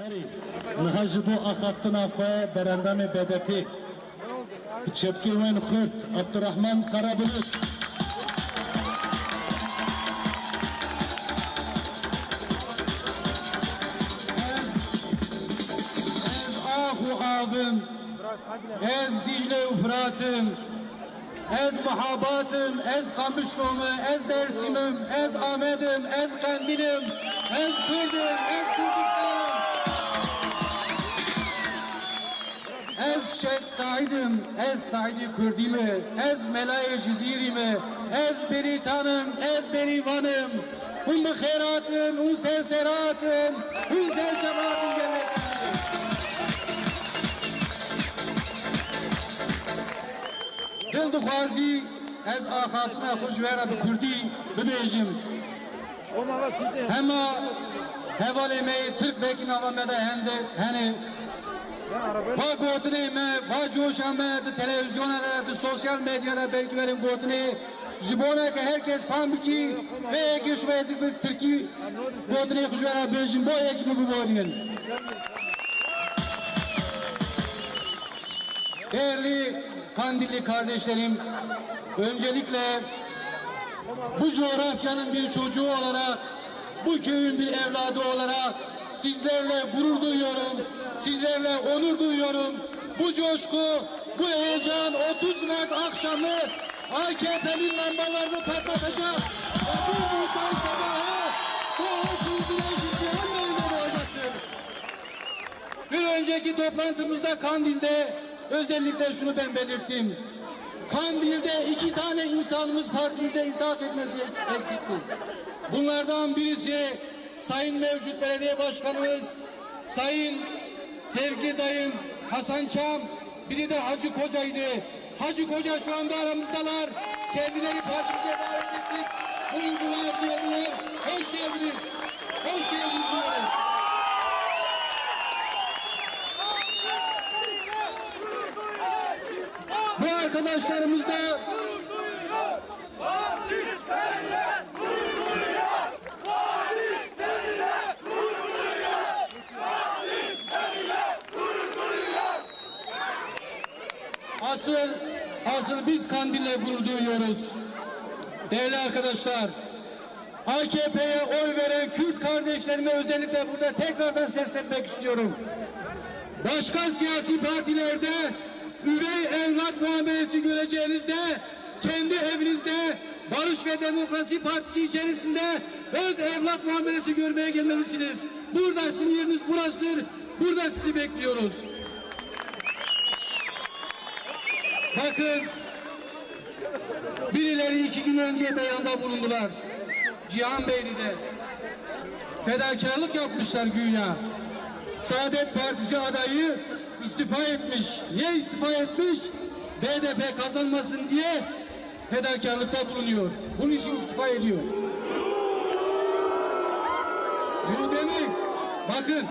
Eri, liha ji bo axaftina xwe berendamê bedetê. Bi çepkê Abdurrahman Karabulut. avim, ez Dicle Ufrat'ım, ez Muhabat'ım, ez Kamışlom'u, ez Dersim'im, ez Ahmet'im, ez Kandil'im, ez Kürt'üm, ez Kürt'üm. Ez şek saydım, ez saydı Kürdimi, ez melaye cizirimi, ez beri tanım, ez beri vanım. Un bıkheratım, un serseratım, un serseratım cennetim. Dil duhazi, ez ahatına hoş vera bi Kürdi, bibejim. Hema, hevaleme Türk bekin alamede hende, hani Va gotini me, va coşa me, di televizyona da, di sosyal medyada bekliyorum gotini. Jibona ki herkes fahmi ki ve eki şu ezik bir Türkiye gotini kuşvera bejim boy ekimi bu boyunun. Değerli Kandilli kardeşlerim, öncelikle bu coğrafyanın bir çocuğu olarak, bu köyün bir evladı olarak sizlerle gurur duyuyorum sizlerle onur duyuyorum. Bu coşku, bu heyecan 30 Mart akşamı AKP'nin lambalarını patlatacak. Bu Nisan sabahı bu halkın yanmayında doğacaktır. Bir önceki toplantımızda Kandil'de özellikle şunu ben belirttim. Kandil'de iki tane insanımız partimize itaat etmesi eksikti. Bunlardan birisi Sayın mevcut belediye başkanımız Sayın sevgili dayım Hasan Çam, biri de Hacı Koca'ydı. Hacı Koca şu anda aramızdalar. Kendileri partimize davet ettik. Buyurdular diyorlar. Hoş geldiniz. Hoş geldiniz diyoruz. Bu arkadaşlarımız da asıl asıl biz Kandil'le gurur duyuyoruz. Değerli arkadaşlar, AKP'ye oy veren Kürt kardeşlerime özellikle burada tekrardan seslenmek istiyorum. Başka siyasi partilerde üvey evlat muamelesi göreceğinizde kendi evinizde Barış ve Demokrasi Partisi içerisinde öz evlat muamelesi görmeye gelmelisiniz. Burada sizin yeriniz burasıdır. Burada sizi bekliyoruz. Bakın birileri iki gün önce beyanda bulundular. Cihan Beyli'de fedakarlık yapmışlar güya. Saadet Partisi adayı istifa etmiş. Niye istifa etmiş? BDP kazanmasın diye fedakarlıkta bulunuyor. Bunun için istifa ediyor. Demek bakın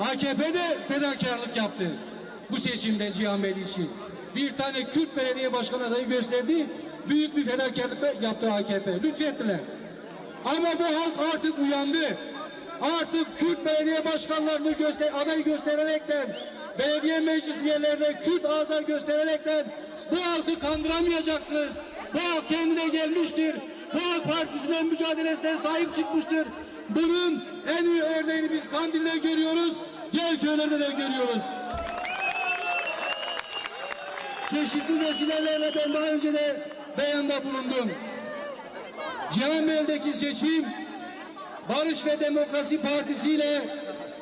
AKP de fedakarlık yaptı. Bu seçimde Cihan Bey için. Bir tane Kürt belediye başkan adayı gösterdi. Büyük bir fedakarlık yaptı AKP. Lütfettiler. Ama bu halk artık uyandı. Artık Kürt belediye başkanlarını göster aday göstererekten belediye meclis üyelerine Kürt azar göstererekten bu halkı kandıramayacaksınız. Bu halk kendine gelmiştir. Bu halk partisine mücadelesine sahip çıkmıştır. Bunun en iyi örneğini biz Kandil'de görüyoruz. Diğer köylerde de görüyoruz. Çeşitli vesilelerle ben daha önce de beyanda bulundum. Cihanbeyli'deki seçim Barış ve Demokrasi Partisi ile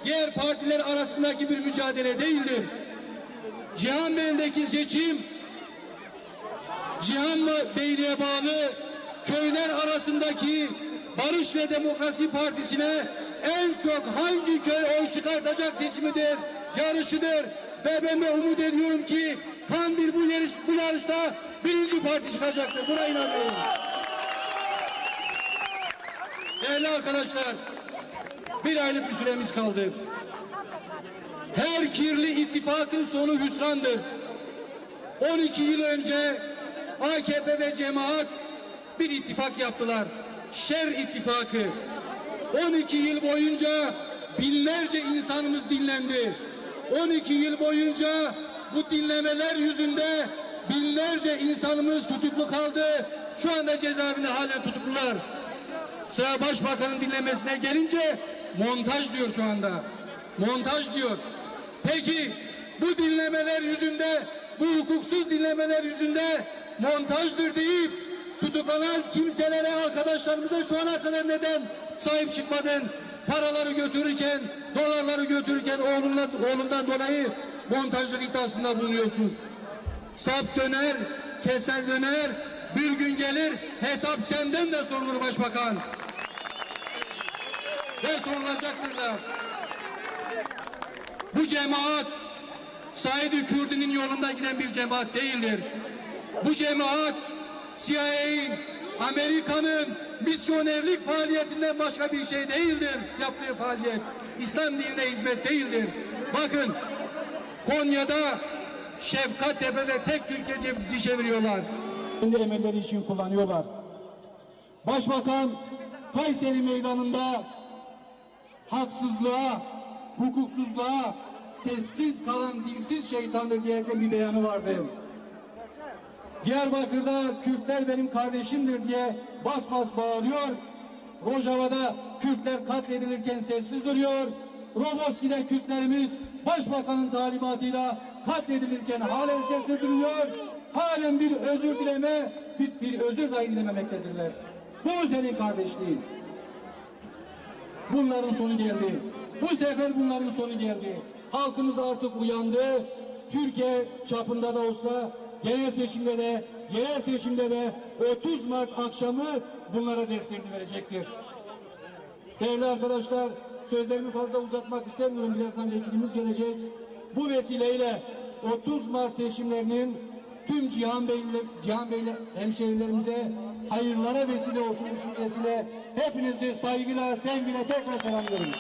diğer partiler arasındaki bir mücadele değildir. Cihanbeyli'deki seçim Cihan Beyliğe bağlı köyler arasındaki Barış ve Demokrasi Partisi'ne en çok hangi köy oy çıkartacak seçimidir, yarışıdır. Ve ben de umut ediyorum ki Kandil bu yarış bu yarışta birinci parti çıkacaktır. Buna inanıyorum. Değerli arkadaşlar, bir aylık bir süremiz kaldı. Her kirli ittifakın sonu hüsrandır. 12 yıl önce AKP ve cemaat bir ittifak yaptılar. Şer ittifakı. 12 yıl boyunca binlerce insanımız dinlendi. 12 yıl boyunca bu dinlemeler yüzünde binlerce insanımız tutuklu kaldı. Şu anda cezaevinde halen tutuklular. Sıra başbakanın dinlemesine gelince montaj diyor şu anda. Montaj diyor. Peki bu dinlemeler yüzünde, bu hukuksuz dinlemeler yüzünde montajdır deyip tutuklanan kimselere, arkadaşlarımıza şu ana kadar neden sahip çıkmadın? Paraları götürürken, dolarları götürürken oğlundan, oğlundan dolayı montajlık iddiasında bulunuyorsun. Sap döner, keser döner, bir gün gelir hesap senden de sorulur başbakan. Ve sorulacaktır da. Bu cemaat Said-i Kürdü'nün yolunda giden bir cemaat değildir. Bu cemaat CIA'in, Amerika'nın misyonerlik faaliyetinden başka bir şey değildir. Yaptığı faaliyet İslam dinine hizmet değildir. Bakın Konya'da Şefkat Tepe'de tek Türkiye diye bizi çeviriyorlar. Kendi emelleri için kullanıyorlar. Başbakan Kayseri meydanında haksızlığa, hukuksuzluğa sessiz kalan dilsiz şeytandır diye bir beyanı vardı. Diyarbakır'da Kürtler benim kardeşimdir diye bas bas bağırıyor. Rojava'da Kürtler katledilirken sessiz duruyor. Roboski'de Kürtlerimiz başbakanın talimatıyla katledilirken halen sessiz duruyor. Halen bir özür dileme, bir, bir özür dahi dilememektedirler. Bu mu senin kardeşliğin? Bunların sonu geldi. Bu sefer bunların sonu geldi. Halkımız artık uyandı. Türkiye çapında da olsa genel seçimde de, yerel seçimde de 30 Mart akşamı bunlara derslerini verecektir. Değerli arkadaşlar, sözlerimi fazla uzatmak istemiyorum. Birazdan vekilimiz gelecek. Bu vesileyle 30 Mart seçimlerinin tüm Cihan Bey'le, Cihan Bey'le hemşerilerimize hayırlara vesile olsun düşüncesiyle hepinizi saygıyla, sevgiyle tekrar selamlıyorum.